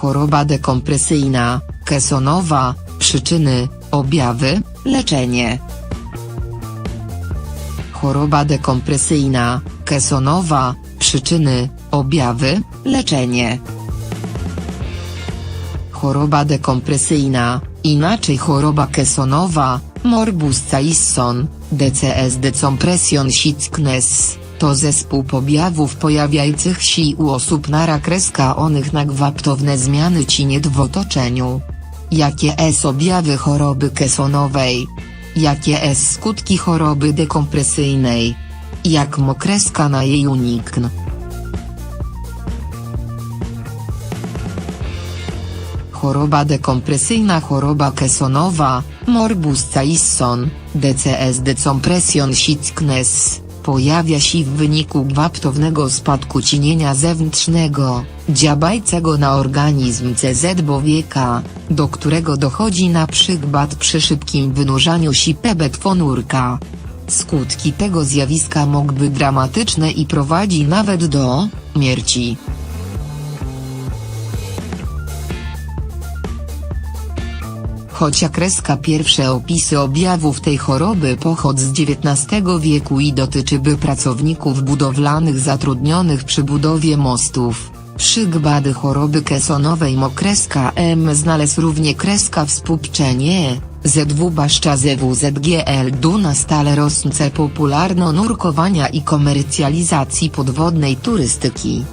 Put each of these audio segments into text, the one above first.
Choroba dekompresyjna, kesonowa, przyczyny, objawy, leczenie. Choroba dekompresyjna, kesonowa, przyczyny, objawy, leczenie. Choroba dekompresyjna, inaczej choroba kesonowa, morbus Caisson, DCS decompression sickness, to zespół objawów pojawiających się u osób nara kreska onych na gwałtowne zmiany cieniet w otoczeniu. Jakie s objawy choroby kesonowej? Jakie s skutki choroby dekompresyjnej? Jak mokreska na jej unikn? Choroba dekompresyjna Choroba kesonowa, morbus Caisson, DCS decompression sickness, pojawia się w wyniku gwałtownego spadku cienienia zewnętrznego, działającego na organizm CZ bowieka, do którego dochodzi na przykład przy szybkim wynurzaniu się pebetfonurka. Skutki tego zjawiska mogły dramatyczne i prowadzi nawet do śmierci. Choć kreska pierwsze opisy objawów tej choroby pochod z XIX wieku i dotyczy by pracowników budowlanych zatrudnionych przy budowie mostów. Przykłady choroby kesonowej mokreska M znalazł równie kreska współczenie, ZW baszcza ZWZGL Duna stale rosnące popularno nurkowania i komercjalizacji podwodnej turystyki.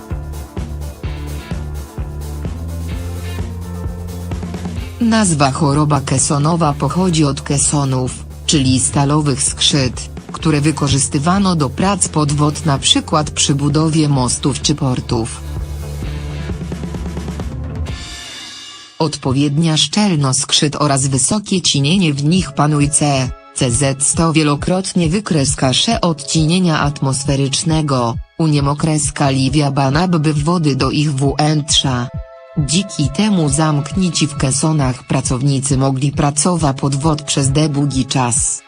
Nazwa choroba kesonowa pochodzi od kesonów, czyli stalowych skrzyt, które wykorzystywano do prac podwod np. przy budowie mostów czy portów. Odpowiednia szczelność skrzyt oraz wysokie cienienie w nich panujce, CZ100 wielokrotnie wykreska sze odcienienia atmosferycznego, uniemokreska liwia banabby wody do ich wnętrza. Dziki temu zamknięci w kesonach pracownicy mogli pracować pod wod przez długi czas.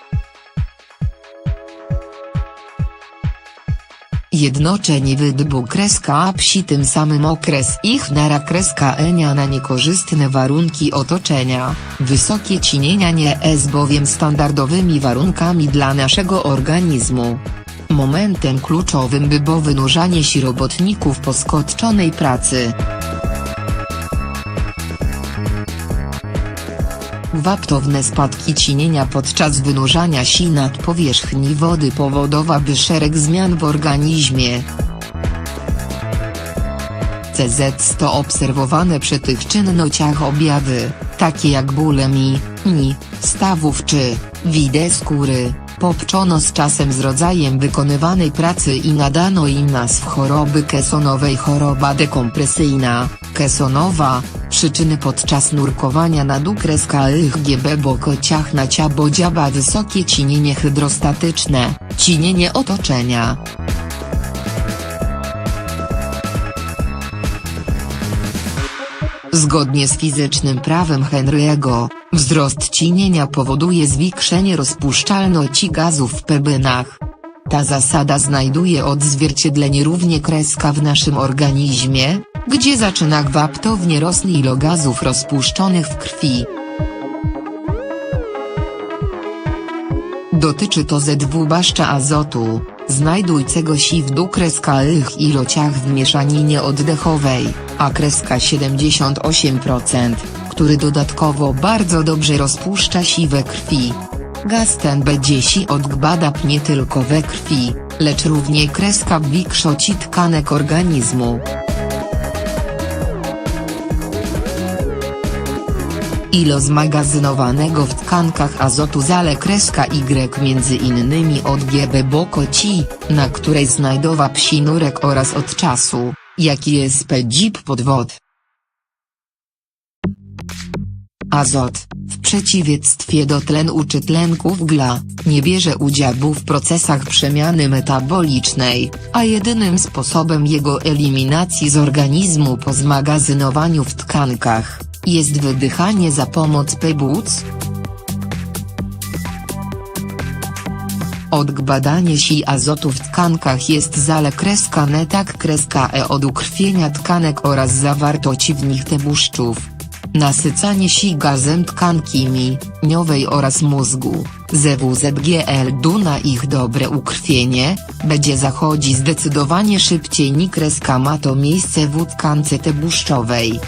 Jednoczenie wydbu kreska psi tym samym okres ich nara kreska enia na niekorzystne warunki otoczenia, wysokie cienienia nie jest bowiem standardowymi warunkami dla naszego organizmu. Momentem kluczowym by było wynurzanie się robotników po skotczonej pracy. Gwałtowne spadki cienienia podczas wynurzania się nad powierzchni wody powodowały szereg zmian w organizmie. CZ100 obserwowane przy tych czynnościach objawy, takie jak bóle mi, ni, stawów czy, widę skóry, popczono z czasem z rodzajem wykonywanej pracy i nadano im nazw choroby kesonowej. Choroba dekompresyjna, kesonowa, przyczyny podczas nurkowania na dół kreska GB bo kociach na ciabo dziaba wysokie cienienie hydrostatyczne, cienienie otoczenia. Zgodnie z fizycznym prawem Henry'ego, wzrost cienienia powoduje zwiększenie rozpuszczalności gazów w pebynach. Ta zasada znajduje odzwierciedlenie równie kreska w naszym organizmie, gdzie zaczyna gwałtownie rosnąć ilo gazów rozpuszczonych w krwi. Dotyczy to ZW baszcza azotu, znajdującego się w dół kreskałych ilociach w mieszaninie oddechowej, a kreska 78%, który dodatkowo bardzo dobrze rozpuszcza się we krwi. Gaz ten będzie się odgbada nie tylko we krwi, lecz równie kreska w większości tkanek organizmu. Ilo zmagazynowanego w tkankach azotu zale kreska Y między innymi od GB bokoci, na której znajdowa psi nurek oraz od czasu, jaki jest spedzip pod wod. Azot, w przeciwieństwie do tlenu czy tlenku węgla, nie bierze udziału w procesach przemiany metabolicznej, a jedynym sposobem jego eliminacji z organizmu po zmagazynowaniu w tkankach, jest wydychanie za pomoc płuc. Odgbadanie si azotu w tkankach jest zale kreska netak kreska e od ukrwienia tkanek oraz zawartości w nich tłuszczów. Nasycanie si gazem tkanki mięśniowej oraz mózgu, ZWZGL du na ich dobre ukrwienie, będzie zachodzi zdecydowanie szybciej ni kreska ma to miejsce w tkance tłuszczowej.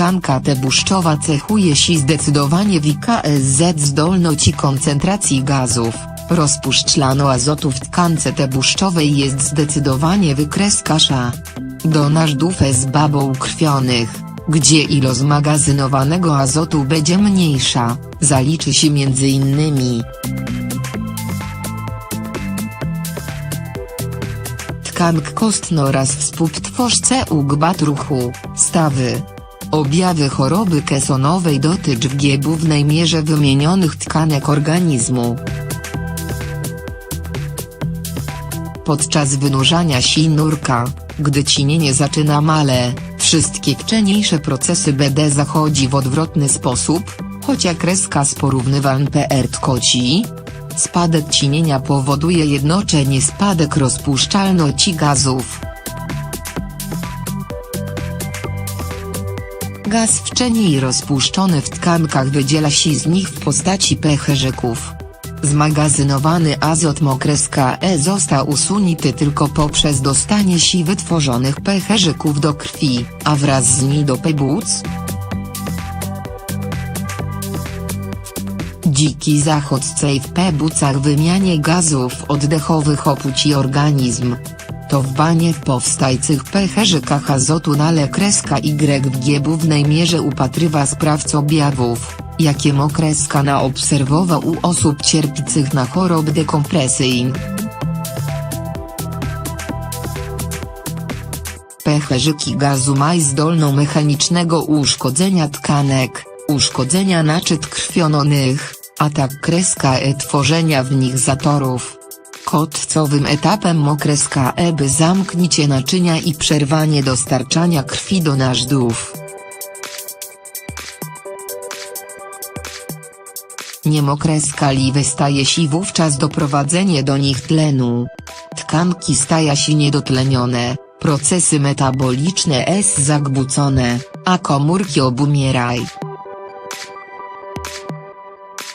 Tkanka tłuszczowa cechuje się zdecydowanie w IKSZ zdolności koncentracji gazów, rozpuszczalno azotu w tkance tłuszczowej jest zdecydowanie wykresksza. Do nażdów z babo ukrwionych, gdzie ilość zmagazynowanego azotu będzie mniejsza, zaliczy się między innymi tkank kostno oraz współtworzce ugbat ruchu, stawy. Objawy choroby kesonowej dotycz w głównej mierze wymienionych tkanek organizmu. Podczas wynurzania si nurka, gdy cienienie zaczyna male, wszystkie wcześniejsze procesy BD zachodzi w odwrotny sposób, chociaż kreska z porównywań PR koci. Spadek cienienia powoduje jednocześnie spadek rozpuszczalności gazów. Gaz wcześniej rozpuszczony w tkankach wydziela się z nich w postaci pęcherzyków. Zmagazynowany azot mokreska E został usunięty tylko poprzez dostanie si wytworzonych pęcherzyków do krwi, a wraz z nimi do płuc. Dziki zachód w płucach wymianie gazów oddechowych opuci organizm. To w banie w powstajcych pęcherzykach azotu nale kreska Y w głównej mierze upatrywa sprawc objawów, jakie mokreska na obserwował u osób cierpiących na choroby dekompresyjne. Pęcherzyki gazu mają zdolną mechanicznego uszkodzenia tkanek, uszkodzenia naczyt krwiononych, a tak kreska e tworzenia w nich zatorów. Kotcowym etapem mokreska E by zamknięcie naczynia i przerwanie dostarczania krwi do nażdów. Niemokreska liwy staje się wówczas doprowadzenie do nich tlenu. Tkanki stają się niedotlenione, procesy metaboliczne s zagbucone, a komórki obumieraj.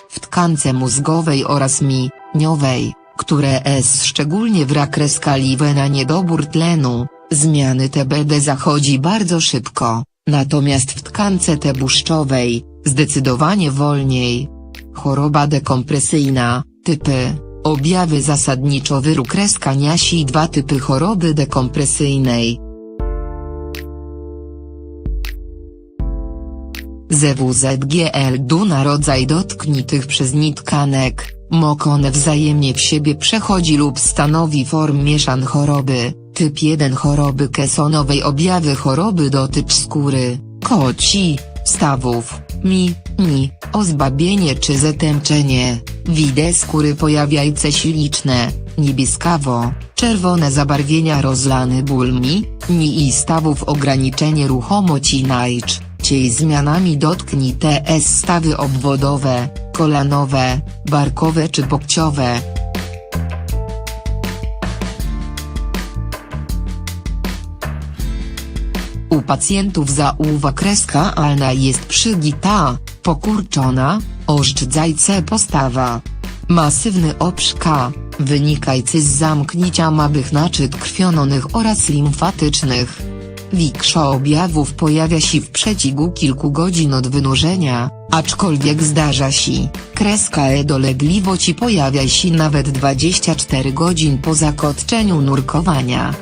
W tkance mózgowej oraz mięśniowej, które s szczególnie w kreskalliwe na niedobór tlenu, zmiany TBD zachodzi bardzo szybko, natomiast w tkance tłuszczowej, zdecydowanie wolniej. Choroba dekompresyjna, typy, objawy zasadniczo wyrukreska niasi dwa typy choroby dekompresyjnej. ZWZGL Duna rodzaj dotkniętych przez nitkanek, mokone wzajemnie w siebie przechodzi lub stanowi form mieszan choroby, typ 1 choroby kesonowej objawy choroby dotycz skóry, koci, stawów, mi, ni, ozbabienie czy zatęczenie, widę skóry pojawiajce się liczne, niebieskawo, czerwone zabarwienia rozlany ból mi, ni i stawów ograniczenie ruchomości najcz, ciej zmianami dotknij TS stawy obwodowe, kolanowe, barkowe czy pokciowe. U pacjentów zauwa kreska alna jest przygita, pokurczona, oszczędzajce postawa. Masywny obszka, wynikajcy z zamknięcia mabych naczyt krwiononych oraz limfatycznych. Większa objawów pojawia się w przeciągu kilku godzin od wynurzenia, aczkolwiek zdarza się, kreska e dolegliwości pojawia się nawet 24 godzin po zakończeniu nurkowania.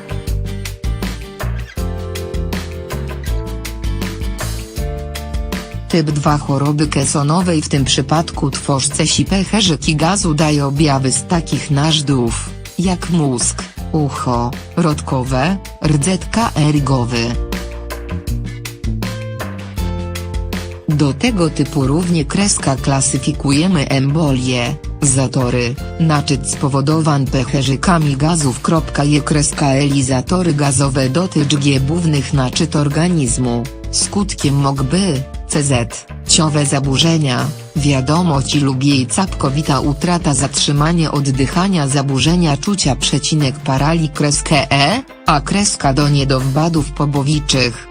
Typ 2 choroby kesonowej w tym przypadku tworzce si pęcherzyki gazu daje objawy z takich nażdów, jak mózg, ucho, rodkowe, rdzetka erygowy. Do tego typu równie kreska klasyfikujemy embolię, zatory, naczyt spowodowan pęcherzykami gazów. Je kreska elizatory gazowe dotycz głównych naczyt organizmu, skutkiem mógłby, CZ, płciowe zaburzenia, wiadomość lub jej całkowita utrata zatrzymanie oddychania zaburzenia czucia przecinek parali kreskę E, a kreska do niedowbadów pobowiczych.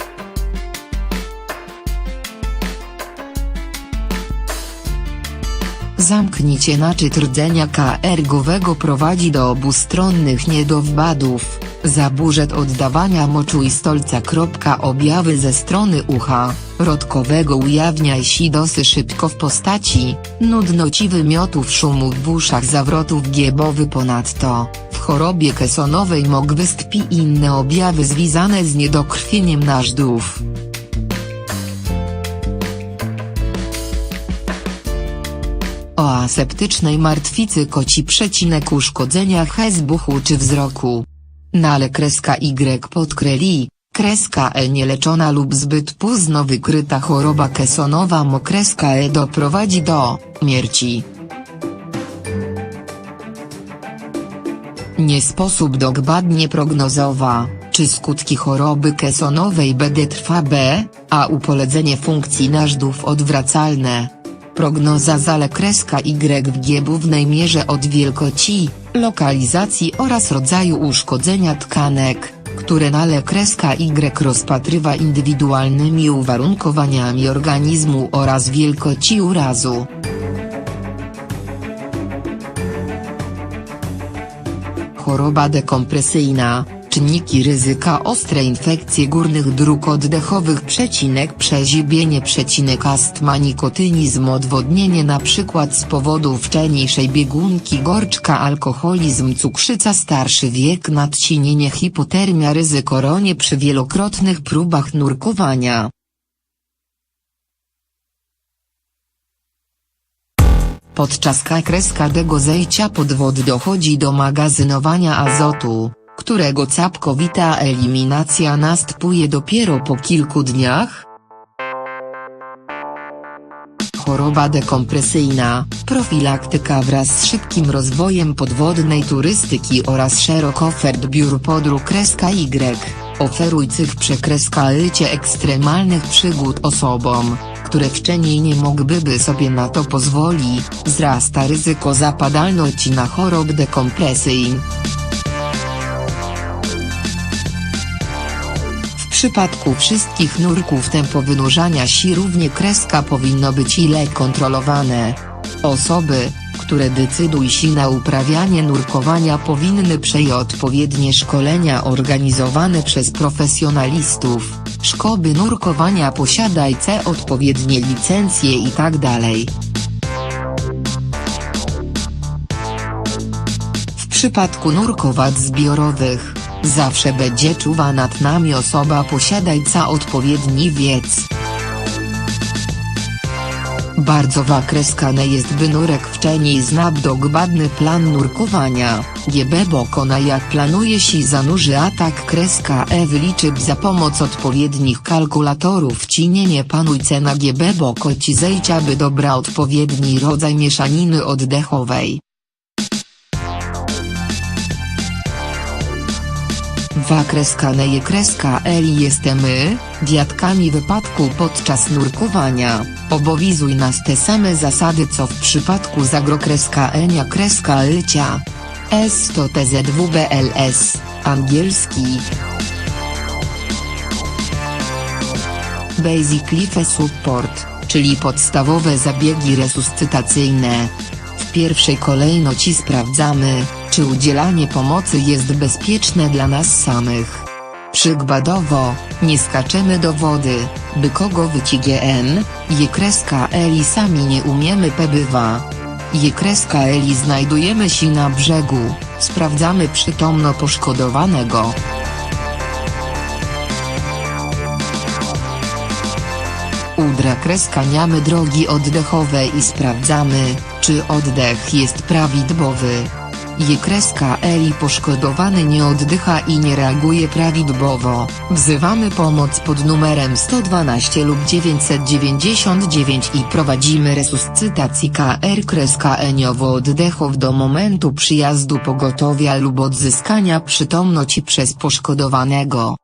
Zamknięcie naczyt rdzenia KR-gowego prowadzi do obustronnych niedowbadów, zaburzeń oddawania moczu i stolca. Objawy ze strony ucha, rodkowego ujawnia się dosyć szybko w postaci, nudności wymiotów szumów w uszach zawrotów giebowy ponadto, w chorobie kesonowej mogą wystąpić inne objawy związane z niedokrwieniem nażdżów. O aseptycznej martwicy koci przecinek uszkodzenia hezbuchu czy wzroku. Nale kreska Y podkreli, kreska E nieleczona lub zbyt późno wykryta choroba kesonowa mokreska E doprowadzi do śmierci. Nie sposób dokładnie prognozowa, czy skutki choroby kesonowej będą trwa B, a upoledzenie funkcji nażdżów odwracalne. Prognoza zale kreska Y w giebównej mierze od wielkości, lokalizacji oraz rodzaju uszkodzenia tkanek, które nale kreska Y rozpatrywa indywidualnymi uwarunkowaniami organizmu oraz wielkości urazu. Choroba dekompresyjna, czynniki ryzyka ostre infekcje górnych dróg oddechowych przecinek przeziębienie przecinek astma nikotynizm odwodnienie np. z powodu wcześniejszej biegunki gorczka alkoholizm cukrzyca starszy wiek nadciśnienie hipotermia ryzyko ronie przy wielokrotnych próbach nurkowania. Podczas kreska zejścia pod wodę dochodzi do magazynowania azotu, którego całkowita eliminacja następuje dopiero po kilku dniach? Choroba dekompresyjna, profilaktyka wraz z szybkim rozwojem podwodnej turystyki oraz szerok ofert biur podróg Y, oferujących przekreska lycie ekstremalnych przygód osobom, które wcześniej nie mogłyby sobie na to pozwolić, wzrasta ryzyko zapadalności na chorob dekompresyjn. Przypadku wszystkich nurków tempo wynurzania się równie kreska powinno być ile kontrolowane. Osoby, które decydują się na uprawianie nurkowania powinny przejąć odpowiednie szkolenia organizowane przez profesjonalistów, szkoły nurkowania posiadajce odpowiednie licencje itd. W przypadku nurkowac zbiorowych, zawsze będzie czuwa nad nami osoba posiadająca odpowiedni wiec. Bardzo wakryskane jest by nurek wcześniej znał dogładny plan nurkowania, GB Bokona jak planuje się zanurzy atak kreska E wyliczyć za pomoc odpowiednich kalkulatorów cienienie panujce na GB Boko ci zejścia by dobra odpowiedni rodzaj mieszaniny oddechowej. Wa kreska neje kreska eli jesteśmy, dziadkami wypadku podczas nurkowania, obowiązuj nas te same zasady co w przypadku zagro kreska enia kreska lycia. S to TZWBLS, angielski. Basic Life Support, czyli podstawowe zabiegi resuscytacyjne. W pierwszej kolejności sprawdzamy, czy udzielanie pomocy jest bezpieczne dla nas samych. Przykładowo, nie skaczemy do wody, by kogo wycigien, je kreska Eli sami nie umiemy pebywa. Je kreska Eli znajdujemy się na brzegu, sprawdzamy przytomno poszkodowanego. Udra kreska niamy drogi oddechowe i sprawdzamy, czy oddech jest prawidłowy. Je kreska Eli poszkodowany nie oddycha i nie reaguje prawidłowo, wzywamy pomoc pod numerem 112 lub 999 i prowadzimy resuscytację KR kreska eniowo oddechów do momentu przyjazdu pogotowia lub odzyskania przytomności przez poszkodowanego.